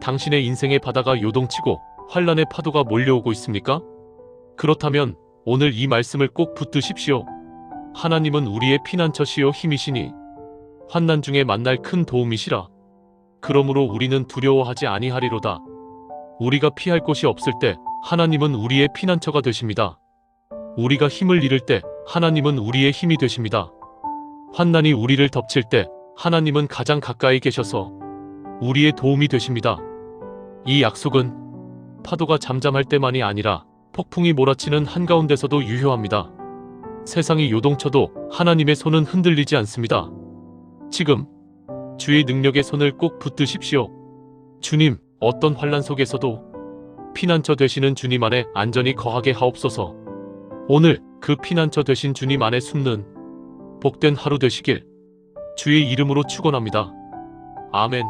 당신의 인생의 바다가 요동치고 환란의 파도가 몰려오고 있습니까? 그렇다면 오늘 이 말씀을 꼭 붙드십시오. 하나님은 우리의 피난처시요 힘이시니 환난 중에 만날 큰 도움이시라. 그러므로 우리는 두려워하지 아니하리로다. 우리가 피할 곳이 없을 때 하나님은 우리의 피난처가 되십니다. 우리가 힘을 잃을 때 하나님은 우리의 힘이 되십니다. 환난이 우리를 덮칠 때 하나님은 가장 가까이 계셔서 우리의 도움이 되십니다. 이 약속은 파도가 잠잠할 때만이 아니라 폭풍이 몰아치는 한가운데서도 유효합니다. 세상이 요동쳐도 하나님의 손은 흔들리지 않습니다. 지금 주의 능력의 손을 꼭 붙드십시오. 주님, 어떤 환란 속에서도 피난처 되시는 주님 안에 안전히 거하게 하옵소서. 오늘 그 피난처 되신 주님 안에 숨는 복된 하루 되시길 주의 이름으로 축원합니다. 아멘.